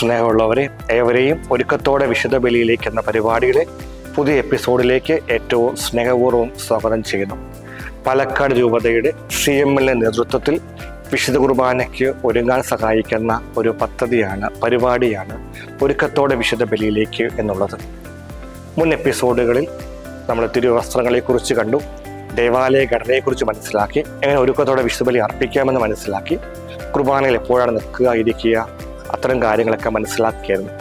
സ്നേഹമുള്ളവരെ ഏവരെയും ഒരുക്കത്തോടെ വിശുദ്ധ ബലിയിലേക്ക് എന്ന പരിപാടിയുടെ പുതിയ എപ്പിസോഡിലേക്ക് ഏറ്റവും സ്നേഹപൂർവം സ്വാഗതം ചെയ്യുന്നു. പാലക്കാട് രൂപതയുടെ സി എം എല്ലിന്റെ നേതൃത്വത്തിൽ വിശുദ്ധ കുർബാനയ്ക്ക് ഒരുങ്ങാൻ സഹായിക്കുന്ന ഒരു പദ്ധതിയാണ് പരിപാടിയാണ് ഒരുക്കത്തോടെ വിശുദ്ധ ബലിയിലേക്ക് എന്നുള്ളത്. മുൻ എപ്പിസോഡുകളിൽ നമ്മൾ തിരുവസ്ത്രങ്ങളെക്കുറിച്ച് കണ്ടു ദേവാലയ ഘടനയെക്കുറിച്ച് മനസ്സിലാക്കി എങ്ങനെ ഒരുക്കത്തോടെ വിശുദ്ധ ബലി അർപ്പിക്കാമെന്ന് മനസ്സിലാക്കി കുർബാനയിൽ എപ്പോഴാണ് നിൽക്കുക ഇരിക്കുക അത്തരം കാര്യങ്ങളൊക്കെ മനസ്സിലാക്കിയായിരുന്നു.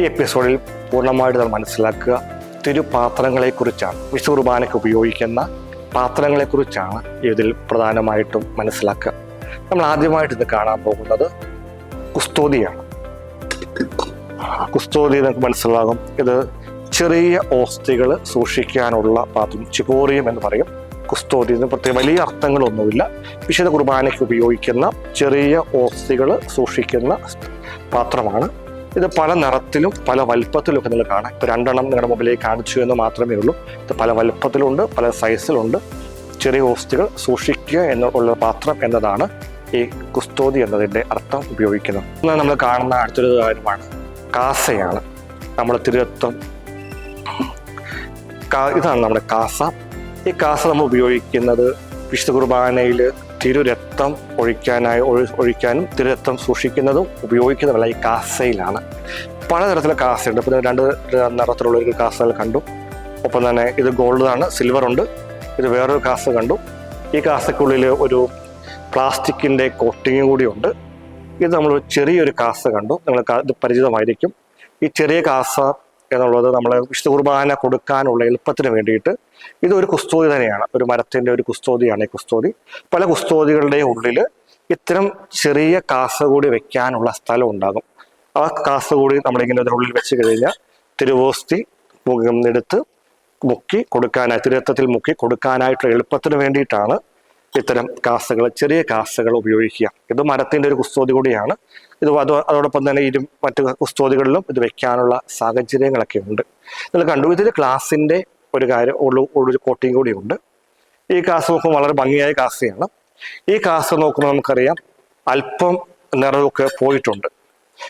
ഈ എപ്പിസോഡിൽ പൂർണമായിട്ട് നമ്മൾ മനസ്സിലാക്കുക തിരുപാത്രങ്ങളെക്കുറിച്ചാണ് വിശു കുർബാനയ്ക്ക് ഉപയോഗിക്കുന്ന പാത്രങ്ങളെക്കുറിച്ചാണ് ഇതിൽ പ്രധാനമായിട്ടും മനസ്സിലാക്കുക. നമ്മൾ ആദ്യമായിട്ട് ഇത് കാണാൻ പോകുന്നത് കുസ്തോതിയാണ്. കുസ്തോതി നമുക്ക് മനസ്സിലാകും. ഇത് ചെറിയ ഓസ്തികൾ സൂക്ഷിക്കാനുള്ള പാത്രം ചിപ്പോറിയം എന്ന് പറയും. കുസ്തോതി എന്ന് പ്രത്യേക വലിയ അർത്ഥങ്ങളൊന്നുമില്ല. വിശുദ്ധ കുർബാനയ്ക്ക് ഉപയോഗിക്കുന്ന ചെറിയ ഓസ്തികൾ സൂക്ഷിക്കുന്ന പാത്രമാണ്. ഇത് പല നിറത്തിലും പല വലുപ്പത്തിലും ഒക്കെ നിങ്ങൾ കാണാം. ഇപ്പോൾ രണ്ടെണ്ണം നിങ്ങളുടെ മുമ്പിലേക്ക് കാണിച്ചു എന്ന് മാത്രമേ ഉള്ളൂ. ഇത് പല വലുപ്പത്തിലുണ്ട് പല സൈസിലുണ്ട്. ചെറിയ ഓസ്തികൾ സൂക്ഷിക്കുക എന്നുള്ള പാത്രം എന്നതാണ് ഈ കുസ്തോതി എന്നതിന്റെ അർത്ഥം ഉപയോഗിക്കുന്നത്. എന്നാൽ നമ്മൾ കാണുന്ന അടുത്തൊരു കാര്യമാണ്. കാസയാണ്. നമ്മൾ തിരുവത്വം കാ- ഇതാണ് നമ്മുടെ കാസ. ഈ കാസ നമ്മൾ ഉപയോഗിക്കുന്നത് വിശുദ്ധ കുർബാനയിൽ തിരുരക്തം ഒഴിക്കാനായി ഒഴിക്കാനും തിരുരക്തം സൂക്ഷിക്കുന്നതും ഉപയോഗിക്കുന്നതല്ല ഈ കാസയിലാണ്. പലതരത്തിലുള്ള കാസയുണ്ട്. ഇപ്പം രണ്ട് നിറത്തിലുള്ള ഒരു കാസകൾ കണ്ടു. ഒപ്പം തന്നെ ഇത് ഗോൾഡാണ് സിൽവർ ഉണ്ട് ഇത് വേറൊരു കാസ കണ്ടു. ഈ കാസക്കുള്ളിൽ ഒരു പ്ലാസ്റ്റിക്കിന്റെ കോട്ടിങ്ങും കൂടിയുണ്ട്. ഇത് നമ്മൾ ചെറിയൊരു കാസ കണ്ടു. നിങ്ങൾ ഇത് പരിചിതമായിരിക്കും. ഈ ചെറിയ കാസ എന്നുള്ളത് നമ്മൾ വിശുദ്ധ കുർബാന കൊടുക്കാനുള്ള എളുപ്പത്തിന് വേണ്ടിയിട്ട് ഇതൊരു കുസ്തോതി തന്നെയാണ്. ഒരു മരത്തിന്റെ ഒരു കുസ്തോതിയാണ് ഈ കുസ്തോതി. പല കുസ്തോതികളുടെയും ഉള്ളിൽ ഇത്തരം ചെറിയ കാസുകൂടി വെക്കാനുള്ള സ്ഥലം ഉണ്ടാകും. ആ കാസുകൂടി നമ്മളിങ്ങനെ അതിനുള്ളിൽ വെച്ച് കഴിഞ്ഞാൽ തിരുവോസ്തി എടുത്ത് മുക്കി കൊടുക്കാനായി തിരുത്തത്തിൽ മുക്കി കൊടുക്കാനായിട്ടുള്ള എളുപ്പത്തിന് വേണ്ടിയിട്ടാണ് ഇത്തരം കാസകൾ ചെറിയ കാസകൾ ഉപയോഗിക്കുക. ഇത് മരത്തിന്റെ ഒരു കുസ്തോതി കൂടിയാണ്. ഇത് അത് അതോടൊപ്പം തന്നെ ഇരു മറ്റു കുസ്തോതികളിലും ഇത് വെക്കാനുള്ള സാഹചര്യങ്ങളൊക്കെ ഉണ്ട്. നിങ്ങൾ കണ്ടു ഇതിൽ ക്ലാസിന്റെ ഒരു കാര്യം ഉള്ളു ഒരു കോട്ടിങ് കൂടി ഉണ്ട്. ഈ കാസ് നോക്കുമ്പോൾ വളരെ ഭംഗിയായ കാസയാണ്. ഈ കാസ് നോക്കുമ്പോൾ നമുക്കറിയാം അല്പം നിറമൊക്കെ പോയിട്ടുണ്ട്.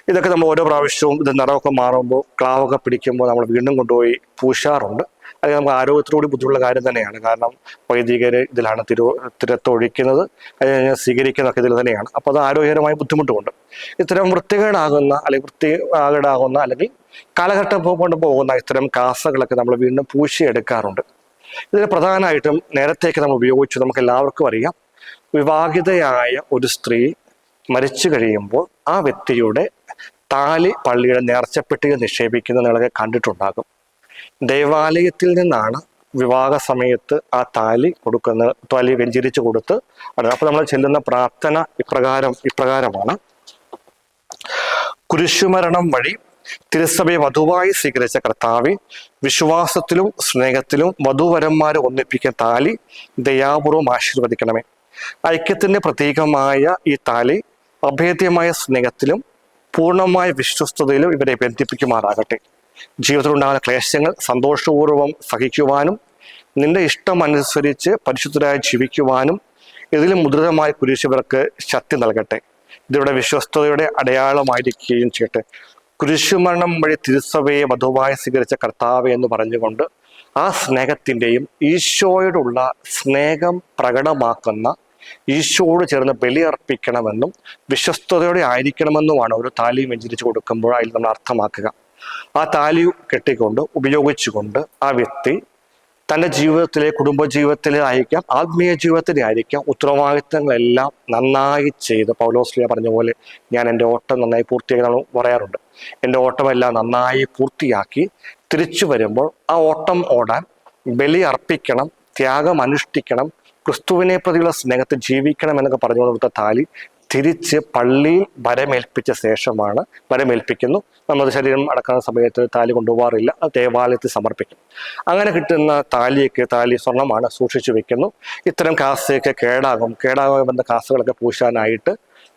ഇതൊക്കെ നമ്മൾ ഓരോ പ്രാവശ്യവും ഇത് നിറമൊക്കെ മാറുമ്പോൾ ക്ലാവൊക്കെ പിടിക്കുമ്പോൾ നമ്മൾ വീണ്ടും കൊണ്ടുപോയി പൂശാറുണ്ട്. അത് നമുക്ക് ആരോഗ്യത്തിലൂടെ ബുദ്ധിമുട്ടുള്ള കാര്യം തന്നെയാണ്. കാരണം വൈദികർ ഇതിലാണ് തിരു തിരത്തൊഴിക്കുന്നത്. അത് കഴിഞ്ഞാൽ സ്വീകരിക്കുന്നതൊക്കെ ഇതിൽ തന്നെയാണ്. അപ്പോൾ അത് ആരോഗ്യകരമായ ബുദ്ധിമുട്ടുമുണ്ട്. ഇത്തരം വൃത്തികേടാകുന്ന അല്ലെങ്കിൽ വൃത്തി ആകേടാകുന്ന അല്ലെങ്കിൽ കാലഘട്ടം കൊണ്ട് പോകുന്ന ഇത്തരം കാസകളൊക്കെ നമ്മൾ വീണ്ടും പൂശിയെടുക്കാറുണ്ട്. ഇതിൽ പ്രധാനമായിട്ടും നേരത്തേക്ക് നമ്മൾ ഉപയോഗിച്ചു നമുക്ക് എല്ലാവർക്കും അറിയാം. വിവാഹിതയായ ഒരു സ്ത്രീ മരിച്ചു കഴിയുമ്പോൾ ആ വ്യക്തിയുടെ താലി പള്ളിയുടെ നേർച്ചപ്പെട്ടിയിൽ നിക്ഷേപിക്കുന്നത് നിങ്ങളൊക്കെ കണ്ടിട്ടുണ്ടാകും. ദേവാലയത്തിൽ നിന്നാണ് വിവാഹ സമയത്ത് ആ താലി കൊടുക്കുന്ന താലി വെഞ്ചരിച്ചു കൊടുത്ത് അപ്പോൾ നമ്മൾ ചെല്ലുന്ന പ്രാർത്ഥന ഇപ്രകാരം ഇപ്രകാരമാണ്. കുരിശുമരണം വഴി തിരുസഭയെ വധുവായി സ്വീകരിച്ച കർത്താവെ വിശ്വാസത്തിലും സ്നേഹത്തിലും വധുവരന്മാരെ ഒന്നിപ്പിക്കുന്ന താലി ദയാപൂർവം ആശീർവദിക്കണമേ. ഐക്യത്തിന്റെ പ്രതീകമായ ഈ താലി അഭേദ്യമായ സ്നേഹത്തിലും പൂർണമായ വിശ്വസ്തതയിലും ഇവരെ ബന്ധിപ്പിക്കുമാറാകട്ടെ. ജീവിതത്തിലുണ്ടാകുന്ന ക്ലേശങ്ങൾ സന്തോഷപൂർവം സഹിക്കുവാനും നിന്റെ ഇഷ്ടം അനുസരിച്ച് പരിശുദ്ധരായി ജീവിക്കുവാനും ഇതിലും മുദ്രിതമായ കുരിശുവർക്ക് ശക്തി നൽകട്ടെ. ഇതിവിടെ വിശ്വസ്തതയുടെ അടയാളമായിരിക്കുകയും ചെയ്യട്ടെ. കുരിശുമരണം വഴി തിരുസഭയെ വധുവായി സ്വീകരിച്ച കർത്താവ് എന്ന് പറഞ്ഞുകൊണ്ട് ആ സ്നേഹത്തിന്റെയും ഈശോയോടുള്ള സ്നേഹം പ്രകടമാക്കുന്ന ഈശോയോട് ചേർന്ന് ബലിയർപ്പിക്കണമെന്നും വിശ്വസ്തയോടെ ആയിരിക്കണമെന്നുമാണ് ഒരു താലി വെഞ്ചരിച്ചു കൊടുക്കുമ്പോൾ അതിൽ നമ്മൾ അർത്ഥമാക്കുക. ആ താലി കെട്ടിക്കൊണ്ട് ഉപയോഗിച്ചുകൊണ്ട് ആ വ്യക്തി തന്റെ ജീവിതത്തിലെ കുടുംബജീവിതത്തിലെ ആയിരിക്കാം ആത്മീയ ജീവിതത്തിലെ ആയിരിക്കാം ഉത്തരവാദിത്തങ്ങളെല്ലാം നന്നായി ചെയ്ത് പൗലോസ്ലിയ പറഞ്ഞ പോലെ ഞാൻ എന്റെ ഓട്ടം നന്നായി പൂർത്തിയാക്കി പറയാറുണ്ട്. എന്റെ ഓട്ടമെല്ലാം നന്നായി പൂർത്തിയാക്കി തിരിച്ചു വരുമ്പോൾ ആ ഓട്ടം ഓടാൻ ബലി അർപ്പിക്കണം ത്യാഗം അനുഷ്ഠിക്കണം ക്രിസ്തുവിനെ പ്രതിയുള്ള സ്നേഹത്തിൽ ജീവിക്കണം എന്നൊക്കെ പറഞ്ഞുകൊണ്ട് കൊടുത്ത താലി തിരിച്ച് പള്ളിയിൽ വരമേൽപ്പിച്ച ശേഷമാണ് വരമേൽപ്പിക്കുന്നു. നമ്മുടെ ശരീരം അടക്കുന്ന സമയത്ത് താലി കൊണ്ടുപോകാറില്ല ദേവാലയത്തിൽ സമർപ്പിക്കും. അങ്ങനെ കിട്ടുന്ന താലിയൊക്കെ താലി സ്വർണമാണ് സൂക്ഷിച്ചു വെക്കുന്നു. ഇത്തരം കാസയൊക്കെ കേടാകും. കേടാകുമെന്ന കാസുകളൊക്കെ പൂശാനായിട്ട്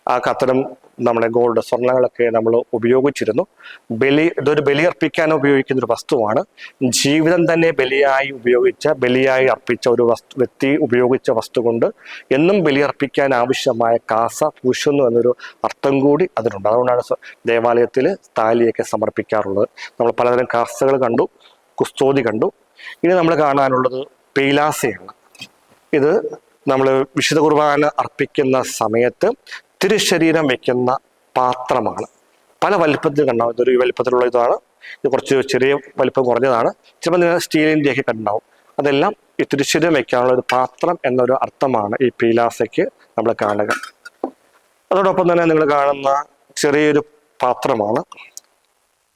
ആ കത്തനും നമ്മുടെ ഗോൾഡ് സ്വർണങ്ങളൊക്കെ നമ്മൾ ഉപയോഗിച്ചിരുന്നു. ബലി ഇതൊരു ബലിയർപ്പിക്കാൻ ഉപയോഗിക്കുന്ന ഒരു വസ്തുവാണ്. ജീവിതം തന്നെ ബലിയായി ഉപയോഗിച്ച ബലിയായി അർപ്പിച്ച ഒരു വസ്തു വ്യക്തി ഉപയോഗിച്ച വസ്തു കൊണ്ട് എന്നും ബലിയർപ്പിക്കാൻ ആവശ്യമായ കാസ പൂശുന്നു എന്നൊരു അർത്ഥം കൂടി അതിനുണ്ട് അതുകൊണ്ടാണ് ദേവാലയത്തിൽ താലിയൊക്കെ സമർപ്പിക്കാറുള്ളത്. നമ്മൾ പലതരം കാസകൾ കണ്ടു കുസ്തോതി കണ്ടു. ഇനി നമ്മൾ കാണാനുള്ളത് പെയിലാസയാണ് ഇത് നമ്മൾ വിശുദ്ധ കുർബാന അർപ്പിക്കുന്ന സമയത്ത് തിരുശരീരം വയ്ക്കുന്ന പാത്രമാണ്. പല വലിപ്പത്തിൽ കണ്ടാവും. ഇതൊരു വലിപ്പത്തിലുള്ള ഇതാണ്. ഇത് കുറച്ച് ചെറിയ വലിപ്പം കുറഞ്ഞതാണ്. ചിലപ്പോൾ നിങ്ങൾ സ്റ്റീലിന്റെ ഒക്കെ കണ്ടാവും. അതെല്ലാം ഈ തിരുശരീരം വയ്ക്കാനുള്ള ഒരു പാത്രം എന്നൊരു അർത്ഥമാണ് ഈ പീലാസയ്ക്ക് നമ്മൾ കാണുക. അതോടൊപ്പം തന്നെ നിങ്ങൾ കാണുന്ന ചെറിയൊരു പാത്രമാണ്.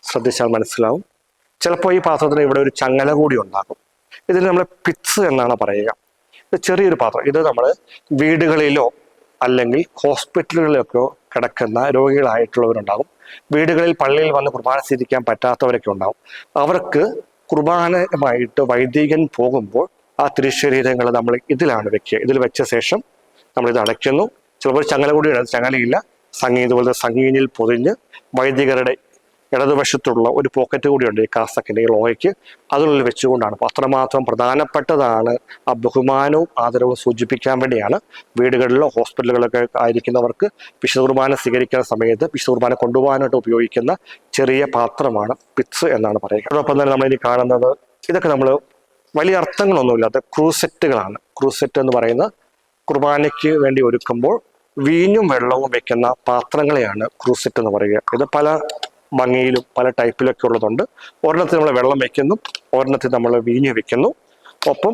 ശ്രദ്ധിച്ചാൽ മനസ്സിലാവും. ചിലപ്പോൾ ഈ പാത്രത്തിന് ഇവിടെ ഒരു ചങ്ങല കൂടി ഉണ്ടാകും. ഇതിന് നമ്മൾ പിത്സ് എന്നാണ് പറയുക. ഇത് ചെറിയൊരു പാത്രം. ഇത് നമ്മൾ വീടുകളിലോ അല്ലെങ്കിൽ ഹോസ്പിറ്റലുകളിലൊക്കെ കിടക്കുന്ന രോഗികളായിട്ടുള്ളവരുണ്ടാകും വീടുകളിൽ പള്ളിയിൽ വന്ന് കുർബാന സ്വീകരിക്കാൻ പറ്റാത്തവരൊക്കെ ഉണ്ടാകും അവർക്ക് കുർബാനമായിട്ട് വൈദികൻ പോകുമ്പോൾ ആ തിരുശരീരങ്ങൾ നമ്മൾ ഇതിലാണ് വെക്കുക. ഇതിൽ വെച്ച ശേഷം നമ്മൾ ഇത് അടയ്ക്കുന്നു. ചിലപ്പോൾ ചങ്ങല കൂടി ചങ്ങലയില്ല. സംഗീത പോലത്തെ സംഗീനിൽ പൊതിഞ്ഞ് വൈദികരുടെ ഇടതുവശത്തുള്ള ഒരു പോക്കറ്റ് കൂടിയുണ്ട് ഈ കാസക്കിന്റെ ഈ ലോഹയ്ക്ക്. അതിനുള്ളിൽ വെച്ചുകൊണ്ടാണ്. അപ്പോൾ അത്രമാത്രം പ്രധാനപ്പെട്ടതാണ് ആ ബഹുമാനവും ആദരവും സൂചിപ്പിക്കാൻ വേണ്ടിയാണ് വീടുകളിലോ ഹോസ്പിറ്റലുകളിലൊക്കെ ആയിരിക്കുന്നവർക്ക് വിശുദ്ധ കുർബാന സ്വീകരിക്കുന്ന സമയത്ത് വിശുദ്ധ കുർബാന കൊണ്ടുപോകാനായിട്ട് ഉപയോഗിക്കുന്ന ചെറിയ പാത്രമാണ് പിത്സ് എന്നാണ് പറയുക. അതോടൊപ്പം തന്നെ നമ്മൾ ഇനി കാണുന്നത് ഇതൊക്കെ നമ്മൾ വലിയ അർത്ഥങ്ങളൊന്നുമില്ലാത്ത ക്രൂസെറ്റുകളാണ്. ക്രൂസെറ്റ് എന്ന് പറയുന്ന കുർബാനയ്ക്ക് വേണ്ടി ഒരുക്കുമ്പോൾ വീഞ്ഞും വെള്ളവും വെക്കുന്ന പാത്രങ്ങളെയാണ് ക്രൂസെറ്റ് എന്ന് പറയുക. ഇത് പല ഭംഗിയിലും പല ടൈപ്പിലൊക്കെ ഉള്ളതുണ്ട്. ഒരെണ്ണത്തിൽ നമ്മൾ വെള്ളം വെക്കുന്നു ഒരെണ്ണത്തിൽ നമ്മൾ വീഞ്ഞ് വെക്കുന്നു ഒപ്പം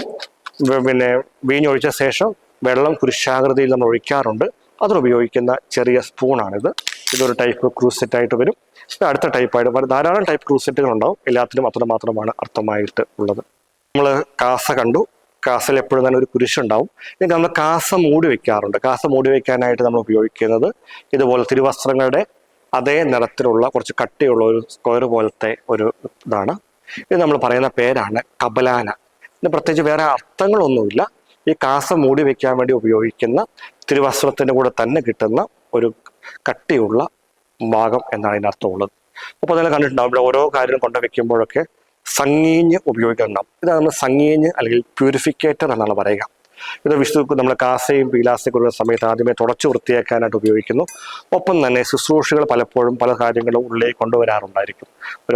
പിന്നെ വീഞ്ഞ് ഒഴിച്ച ശേഷം വെള്ളം കുരിശാകൃതിയിൽ നമ്മൾ ഒഴിക്കാറുണ്ട്. അതിനുപയോഗിക്കുന്ന ചെറിയ സ്പൂണാണിത്. ഇതൊരു ടൈപ്പ് ക്രൂസെറ്റായിട്ട് വരും. ഇത് അടുത്ത ടൈപ്പായിട്ട് വരും. ധാരാളം ടൈപ്പ് ക്രൂസെറ്റുകൾ ഉണ്ടാവും എല്ലാത്തിനും അത്ര മാത്രമാണ് അർത്ഥമായിട്ട് ഉള്ളത്. നമ്മൾ കാസ കണ്ടു. കാസയിൽ എപ്പോഴും തന്നെ ഒരു കുരിശുണ്ടാവും. ഇനി നമ്മൾ കാസ മൂടി വെക്കാറുണ്ട്. കാസ മൂടി വെക്കാനായിട്ട് നമ്മൾ ഉപയോഗിക്കുന്നത് ഇതുപോലെ തിരുവസ്ത്രങ്ങളുടെ അതേ നിറത്തിലുള്ള കുറച്ച് കട്ടിയുള്ള ഒരു സ്ക്വയർ പോലത്തെ ഒരു ഇതാണ്. ഇത് നമ്മൾ പറയുന്ന പേരാണ് കബലാന. ഇത് പ്രത്യേകിച്ച് വേറെ അർത്ഥങ്ങളൊന്നുമില്ല. ഈ കാസ മൂടി വെക്കാൻ വേണ്ടി ഉപയോഗിക്കുന്ന തിരുവസ്ത്രത്തിന്റെ കൂടെ തന്നെ കിട്ടുന്ന ഒരു കട്ടിയുള്ള ഭാഗം എന്നാണ് ഇതിന്റെ അർത്ഥമുള്ളത്. അപ്പോൾ അതിനെ കണ്ടിട്ടുണ്ടാവും. ഇവിടെ ഓരോ കാര്യം കൊണ്ട് വെക്കുമ്പോഴൊക്കെ സംഗീഞ്ഞ് ഉപയോഗിക്കുന്നുണ്ടാവും ഇതാണ് നമ്മൾ സംഗീഞ്ഞ് അല്ലെങ്കിൽ പ്യൂരിഫിക്കേറ്റർ എന്നാണ് പറയുക. ഇത് വിശുദ്ധ നമ്മൾ കാസയും പീലാസയും കൊടുക്കുന്ന സമയത്ത് ആദ്യമേ തുടച്ചു വൃത്തിയാക്കാനായിട്ട് ഉപയോഗിക്കുന്നു. ഒപ്പം തന്നെ ശുശ്രൂഷകൾ പലപ്പോഴും പല കാര്യങ്ങളും ഉള്ളിലേക്ക് കൊണ്ടുവരാറുണ്ടായിരിക്കും.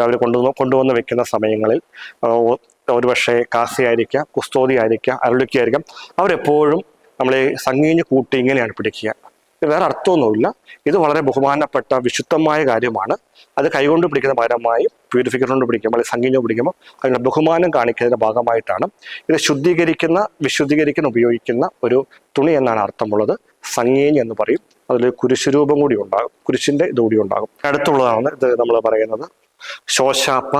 അവർ കൊണ്ടുവന്ന് കൊണ്ടുവന്ന് വെക്കുന്ന സമയങ്ങളിൽ ഒരുപക്ഷെ കാസയായിരിക്കാം കുസ്തോതി ആയിരിക്കാം അരുളിക്കായിരിക്കാം അവരെപ്പോഴും നമ്മളെ സംഗീഞ്ഞ് കൂട്ടി ഇങ്ങനെയാണ് പിടിക്കുക. വേറെ അർത്ഥമൊന്നുമില്ല. ഇത് വളരെ ബഹുമാനപ്പെട്ട വിശുദ്ധമായ കാര്യമാണ്. അത് കൈകൊണ്ട് പിടിക്കുന്ന പകരമായി പ്യൂരിഫിക്കർ കൊണ്ട് പിടിക്കുമ്പോൾ അല്ലെങ്കിൽ സംഗീതം പിടിക്കുമ്പോൾ അതിന്റെ ബഹുമാനം കാണിക്കുന്നതിന്റെ ഭാഗമായിട്ടാണ്. ഇത് ശുദ്ധീകരിക്കുന്ന വിശുദ്ധീകരിക്കുന്ന ഉപയോഗിക്കുന്ന ഒരു തുണി എന്നാണ് അർത്ഥമുള്ളത്. സംഗീനി എന്ന് പറയും. അതിൽ കുരിശുരൂപം കൂടി ഉണ്ടാകും. കുരിശിന്റെ ഇത് കൂടി ഉണ്ടാകും. അടുത്തുള്ളതാണ് ഇത് നമ്മൾ പറയുന്നത്. ശോശാപ്പ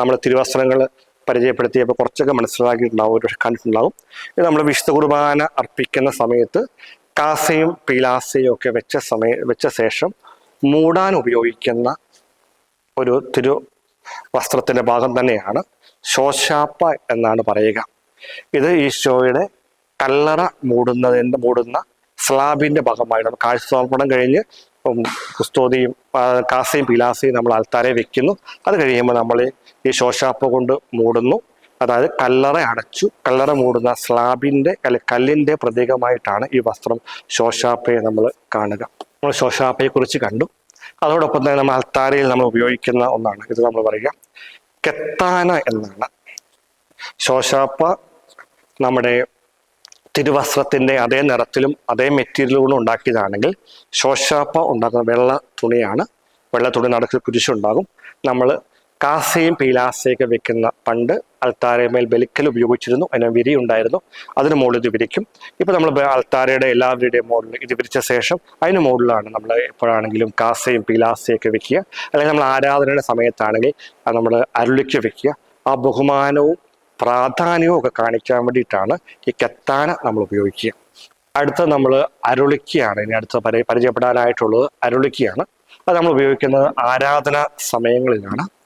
നമ്മൾ തിരുവസ്ത്രങ്ങൾ പരിചയപ്പെടുത്തിയപ്പോൾ കുറച്ചൊക്കെ മനസ്സിലാക്കിയിട്ടുണ്ടാവും ഒരു കണ്ടിട്ടുണ്ടാവും. ഇത് നമ്മൾ വിശുദ്ധ കുർബാന അർപ്പിക്കുന്ന സമയത്ത് കാസയും പീലാസയും ഒക്കെ വെച്ച സമയ വെച്ച ശേഷം മൂടാൻ ഉപയോഗിക്കുന്ന ഒരു തിരു വസ്ത്രത്തിന്റെ ഭാഗം തന്നെയാണ് ശോശാപ്പ എന്നാണ് പറയുക. ഇത് ഈശോയുടെ കല്ലറ മൂടുന്നതിന്റെ മൂടുന്ന സ്ലാബിന്റെ ഭാഗമായിട്ടാണ്. കാഴ്ച സമർപ്പണം കഴിഞ്ഞ് കുസ്തോതിയും കാസയും പിലാസയും നമ്മൾ ആൾത്താരെ വെക്കുന്നു. അത് കഴിയുമ്പോൾ നമ്മൾ ഈ ശോശാപ്പ കൊണ്ട് മൂടുന്നു. അതായത് കല്ലറ അടച്ചു കല്ലറ മൂടുന്ന സ്ലാബിന്റെ അല്ലെ കല്ലിന്റെ പ്രതീകമായിട്ടാണ് ഈ വസ്ത്രം ശോശാപ്പയെ നമ്മൾ കാണുക. നമ്മൾ ശോശാപ്പയെക്കുറിച്ച് കണ്ടു. അതോടൊപ്പം തന്നെ നമ്മൾ അൽത്താരയിൽ നമ്മൾ ഉപയോഗിക്കുന്ന ഒന്നാണ്. ഇത് നമ്മൾ പറയുക കെത്താന എന്നാണ്. ശോശാപ്പ നമ്മുടെ തിരുവസ്ത്രത്തിന്റെ അതേ നിറത്തിലും അതേ മെറ്റീരിയലുകളും ഉണ്ടാക്കിയതാണെങ്കിൽ ശോശാപ്പ ഉണ്ടാക്കുന്ന വെള്ള തുണിയാണ്. വെള്ള തുണി നടക്കിൽ കുരിശുണ്ടാകും. നമ്മൾ കാസയും പീലാസയൊക്കെ വെക്കുന്ന പണ്ട് അൽത്താരമേൽ ബലിക്കൽ ഉപയോഗിച്ചിരുന്നു. അതിന് വിരി ഉണ്ടായിരുന്നു. അതിന് മുകളിൽ ഇത് വിരിക്കും. ഇപ്പം നമ്മൾ അൽത്താരയുടെ എല്ലാവരുടെയും മോഡൽ ഇത് വിരിച്ച ശേഷം അതിന് മുകളിലാണ് നമ്മൾ എപ്പോഴാണെങ്കിലും കാസയും പീലാസയൊക്കെ വെക്കുക. അല്ലെങ്കിൽ നമ്മൾ ആരാധനയുടെ സമയത്താണെങ്കിൽ നമ്മൾ അരുളിക്ക് വെക്കുക. ആ ബഹുമാനവും പ്രാധാന്യവും ഒക്കെ കാണിക്കാൻ വേണ്ടിയിട്ടാണ് ഈ കെത്താന നമ്മൾ ഉപയോഗിക്കുക. അടുത്ത നമ്മൾ അരുളിക്കയാണ്. ഇനി അടുത്ത പരി പരിചയപ്പെടാനായിട്ടുള്ളത് അരുളിക്കയാണ്. അത് നമ്മൾ ഉപയോഗിക്കുന്നത് ആരാധന സമയങ്ങളിലാണ്.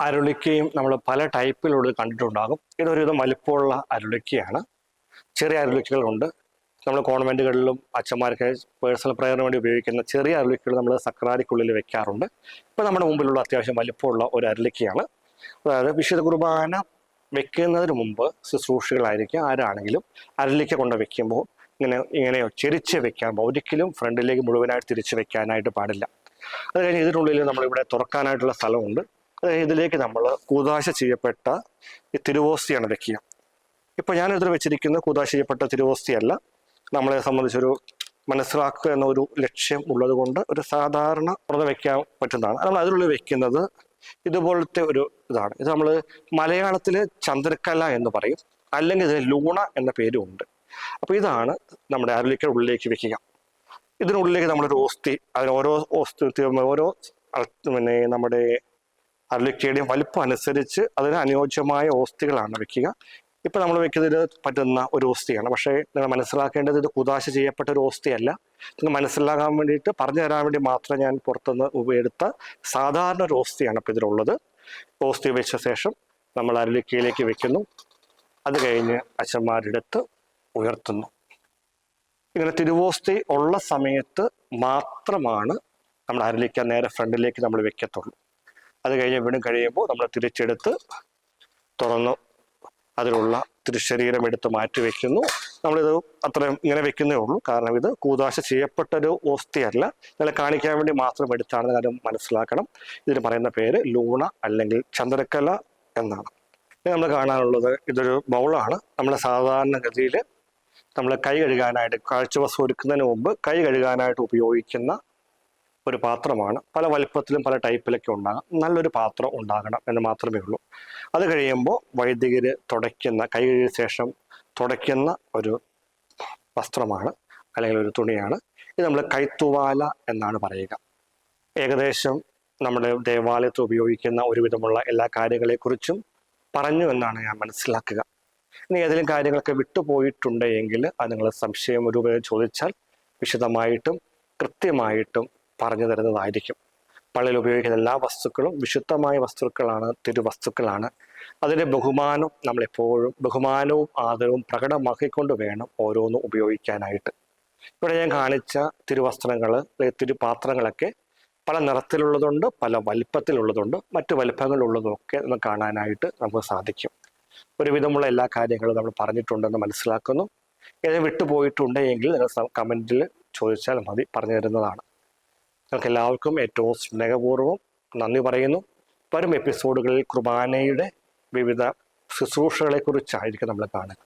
അരുളിക്കയും നമ്മൾ പല ടൈപ്പിലുള്ളത് കണ്ടിട്ടുണ്ടാകും. ഇതൊരുവിധം വലിപ്പമുള്ള അരുളിക്കയാണ്. ചെറിയ അരുളിക്കകളുണ്ട്. നമ്മൾ കോൺവെന്റുകളിലും അച്ഛന്മാർക്ക് പേഴ്സണൽ പ്രയറിന് വേണ്ടി ഉപയോഗിക്കുന്ന ചെറിയ അരളിക്കകൾ നമ്മൾ സക്രാരിക്കുള്ളിൽ വെക്കാറുണ്ട്. ഇപ്പോൾ നമ്മുടെ മുമ്പിലുള്ള അത്യാവശ്യം വലിപ്പമുള്ള ഒരു അരളിക്കയാണ്. അതായത് വിശുദ്ധ കുർബാന വെക്കുന്നതിന് മുമ്പ് ശുശ്രൂഷകളായിരിക്കും ആരാണെങ്കിലും അരളിക്ക കൊണ്ട് വെക്കുമ്പോൾ ഇങ്ങനെ ഇങ്ങനെയോ ചെരിച്ച് വെക്കാൻ ഒരിക്കലും ഫ്രണ്ടിലേക്ക് മുഴുവനായിട്ട് തിരിച്ച് വെക്കാനായിട്ട് പാടില്ല. അത് കഴിഞ്ഞ് ഇതിനുള്ളിൽ നമ്മളിവിടെ തുറക്കാനായിട്ടുള്ള സ്ഥലമുണ്ട്. ഇതിലേക്ക് നമ്മൾ കൂതാശ ചെയ്യപ്പെട്ട ഈ തിരുവോസ്തിയാണ് വെക്കുക ഇപ്പോൾ ഞാൻ ഇതിൽ വെച്ചിരിക്കുന്ന കൂതാശ ചെയ്യപ്പെട്ട തിരുവോസ്തിയല്ല നമ്മളെ സംബന്ധിച്ചൊരു മനസ്സിലാക്കുക എന്ന ഒരു ലക്ഷ്യം ഉള്ളത് കൊണ്ട് ഒരു സാധാരണ വ്രതം വെക്കാൻ പറ്റുന്നതാണ്. നമ്മൾ അതിനുള്ളിൽ വെക്കുന്നത് ഇതുപോലത്തെ ഒരു ഇതാണ്. ഇത് നമ്മൾ മലയാളത്തിൽ ചന്ദ്രക്കല എന്ന് പറയും അല്ലെങ്കിൽ ഇതിന് ലൂണ എന്ന പേരും ഉണ്ട് അപ്പോൾ ഇതാണ് നമ്മുടെ അരളിക്ക ഉള്ളിലേക്ക് വെക്കുക. ഇതിനുള്ളിലേക്ക് നമ്മളൊരു ഓസ്തി അതിന് ഓരോ ഓസ്തി ഓരോ പിന്നെ നമ്മുടെ അരളിക്കയുടെയും വലിപ്പം അനുസരിച്ച് അതിന് അനുയോജ്യമായ ഓസ്തികളാണ് വെക്കുക. ഇപ്പം നമ്മൾ വെക്കുന്നതിൽ പറ്റുന്ന ഒരു ഓസ്തിയാണ്. പക്ഷേ നിങ്ങൾ മനസ്സിലാക്കേണ്ടത് ഇത് കുതാശ ചെയ്യപ്പെട്ട ഒരു ഓസ്തിയല്ല. നിങ്ങൾ മനസ്സിലാക്കാൻ വേണ്ടിയിട്ട് പറഞ്ഞു തരാൻ വേണ്ടി മാത്രം ഞാൻ പുറത്തുനിന്ന് ഉപയെടുത്ത സാധാരണ ഒരു ഓസ്തിയാണ് ഇപ്പം ഇതിലുള്ളത്. ഓസ്തി വെച്ച ശേഷം നമ്മൾ അരളിക്കയിലേക്ക് വെക്കുന്നു. അത് കഴിഞ്ഞ് അച്ഛന്മാരെടുത്ത് ഉയർത്തുന്നു. ഇങ്ങനെ തിരുവോസ്തി ഉള്ള സമയത്ത് മാത്രമാണ് നമ്മൾ അരളിക്ക നേരെ ഫ്രണ്ടിലേക്ക് നമ്മൾ വെക്കത്തുള്ളൂ. അത് കഴിഞ്ഞ് വീണ്ടും കഴിയുമ്പോൾ നമ്മൾ തിരിച്ചെടുത്ത് തുറന്ന്. അതിലുള്ള തിരുശരീരം എടുത്ത് മാറ്റി വെക്കുന്നു. നമ്മളിത് അത്രയും ഇങ്ങനെ വെക്കുന്നേ ഉള്ളൂ. കാരണം ഇത് കൂതാശ ചെയ്യപ്പെട്ടൊരു ഓസ്തിയല്ല. നിങ്ങളെ കാണിക്കാൻ വേണ്ടി മാത്രം എടുത്താണെന്ന് കാര്യം മനസ്സിലാക്കണം. ഇതിന് പറയുന്ന പേര് ലൂണ അല്ലെങ്കിൽ ചന്ദ്രക്കല എന്നാണ്. നമ്മൾ കാണാനുള്ളത് ഇതൊരു ബൗളാണ്. നമ്മൾ സാധാരണഗതിയിൽ നമ്മൾ കൈ കഴുകാനായിട്ട് കാഴ്ചവസ്തു ഒരുക്കുന്നതിന് മുമ്പ് കൈ കഴുകാനായിട്ട് ഉപയോഗിക്കുന്ന ഒരു പാത്രമാണ്. പല വലിപ്പത്തിലും പല ടൈപ്പിലൊക്കെ ഉണ്ടാകാം. നല്ലൊരു പാത്രം ഉണ്ടാകണം എന്ന് മാത്രമേ ഉള്ളൂ. അത് കഴിയുമ്പോൾ വൈദികർ തുടയ്ക്കുന്ന കൈ കഴുകിയ ശേഷം തുടയ്ക്കുന്ന ഒരു വസ്ത്രമാണ് അല്ലെങ്കിൽ ഒരു തുണിയാണ്. ഇത് നമ്മൾ കൈത്തുവാല എന്നാണ് പറയുക. ഏകദേശം നമ്മുടെ ദേവാലയത്തിൽ ഉപയോഗിക്കുന്ന ഒരുവിധമുള്ള എല്ലാ കാര്യങ്ങളെക്കുറിച്ചും പറഞ്ഞു എന്നാണ് ഞാൻ മനസ്സിലാക്കുക. ഇനി ഏതെങ്കിലും കാര്യങ്ങളൊക്കെ വിട്ടുപോയിട്ടുണ്ടെങ്കിൽ അത് നിങ്ങൾ സംശയം ഒരു ചോദിച്ചാൽ വിശദമായിട്ടും കൃത്യമായിട്ടും പറഞ്ഞു തരുന്നതായിരിക്കും. പള്ളിയിൽ ഉപയോഗിക്കുന്ന എല്ലാ വസ്തുക്കളും വിശുദ്ധമായ വസ്തുക്കളാണ് തിരുവസ്തുക്കളാണ്. അതിന്റെ ബഹുമാനം നമ്മളെപ്പോഴും ബഹുമാനവും ആദരവും പ്രകടമാക്കിക്കൊണ്ട് വേണം ഓരോന്നും ഉപയോഗിക്കാനായിട്ട്. ഇവിടെ ഞാൻ കാണിച്ച തിരുവസ്ത്രങ്ങൾ തിരുപാത്രങ്ങളൊക്കെ പല നിറത്തിലുള്ളതുണ്ട് പല വലിപ്പത്തിലുള്ളതുണ്ട്. മറ്റു വലിപ്പങ്ങളിലുള്ളതൊക്കെ നമുക്ക് കാണാനായിട്ട് നമുക്ക് സാധിക്കും. ഒരുവിധമുള്ള എല്ലാ കാര്യങ്ങളും നമ്മൾ പറഞ്ഞിട്ടുണ്ടെന്ന് മനസ്സിലാക്കുന്നു. ഏതെങ്കിലും വിട്ടുപോയിട്ടുണ്ടെങ്കിൽ നിങ്ങൾ കമന്റിൽ ചോദിച്ചാൽ മതി പറഞ്ഞു തരുന്നതാണ്. നിങ്ങൾക്ക് എല്ലാവർക്കും ഏറ്റവും സ്നേഹപൂർവം നന്ദി പറയുന്നു. വരും എപ്പിസോഡുകളിൽ കുർബാനയുടെ വിവിധ ശുശ്രൂഷകളെക്കുറിച്ചായിരിക്കും നമ്മൾ കാണുക.